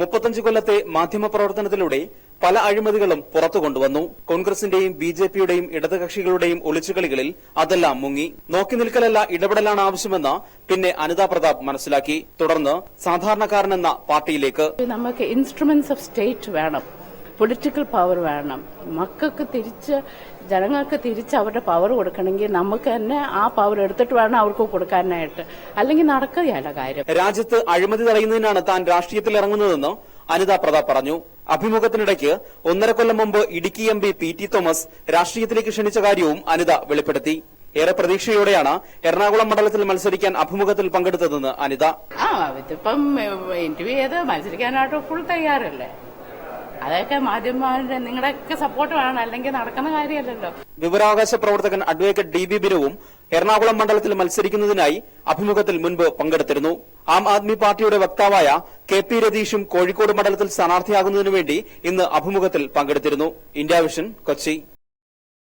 മുപ്പത്തഞ്ച് കൊല്ലത്തെ മാധ്യമ പ്രവർത്തനത്തിലൂടെ പല അഴിമതികളും പുറത്തു കൊണ്ടുവന്നു. കോൺഗ്രസിന്റെയും ബി ജെ പിയുടെയും ഇടതുകക്ഷികളുടെയും ഒളിച്ചുകളികളിൽ അതെല്ലാം മുങ്ങി. നോക്കി നിൽക്കലല്ല ഇടപെടലാണ് ആവശ്യമെന്ന് പിന്നെ അനിതാ പ്രതാപ് മനസ്സിലാക്കി. തുടർന്ന് സാധാരണക്കാരനെന്ന പാർട്ടിയിലേക്ക്. നമുക്ക് ഇൻസ്ട്രുമെന്റ്സ് ഓഫ് സ്റ്റേറ്റ് വേണം. പൊളിറ്റിക്കൽ പവർ വേണം. മക്കൾക്ക് തിരിച്ച് ജനങ്ങൾക്ക് തിരിച്ച് അവരുടെ പവർ കൊടുക്കണമെങ്കിൽ നമുക്ക് തന്നെ ആ പവർ എടുത്തിട്ട് വേണം അവർക്ക് കൊടുക്കാനായിട്ട്. അല്ലെങ്കിൽ നടക്കുകയല്ല കാര്യം. രാജ്യത്ത് അഴിമതി തടയുന്നതിനാണ് താൻ രാഷ്ട്രീയത്തിൽ ഇറങ്ങുന്നതെന്ന് അനിതാ പ്രതാപ് പറഞ്ഞു. അഭിമുഖത്തിനിടയ്ക്ക് ഒന്നര കൊല്ലം മുമ്പ് Idukki M P P T Thomas രാഷ്ട്രീയത്തിലേക്ക് ക്ഷണിച്ച കാര്യവും അനിത വെളിപ്പെടുത്തി. ഏറെ പ്രതീക്ഷയോടെയാണ് എറണാകുളം മണ്ഡലത്തിൽ മത്സരിക്കാൻ അഭിമുഖത്തിൽ പങ്കെടുത്തതെന്ന് അനിത. ആ ഇതിപ്പം ഇന്റർവ്യൂ ചെയ്ത് മത്സരിക്കാനായിട്ട് ഫുൾ തയ്യാറല്ലേ? അതൊക്കെ മാധ്യമങ്ങളുടെ നിങ്ങളുടെയൊക്കെ സപ്പോർട്ട് വേണം. അല്ലെങ്കിൽ നടക്കുന്ന കാര്യമല്ലല്ലോ. വിവരാവകാശ പ്രവർത്തകൻ അഡ്വക്കേറ്റ് ഡി ബി ബിനുവും എറണാകുളം മണ്ഡലത്തിൽ മത്സരിക്കുന്നതിനായി അഭിമുഖത്തിൽ മുൻപ് പങ്കെടുത്തിരുന്നു. ആം ആദ്മി പാർട്ടിയുടെ വക്താവായ കെ പി രതീഷും കോഴിക്കോട് മണ്ഡലത്തിൽ സ്ഥാനാർത്ഥിയാകുന്നതിനു വേണ്ടി ഇന്ന് അഭിമുഖത്തിൽ പങ്കെടുത്തിരുന്നു. India vision Kochi.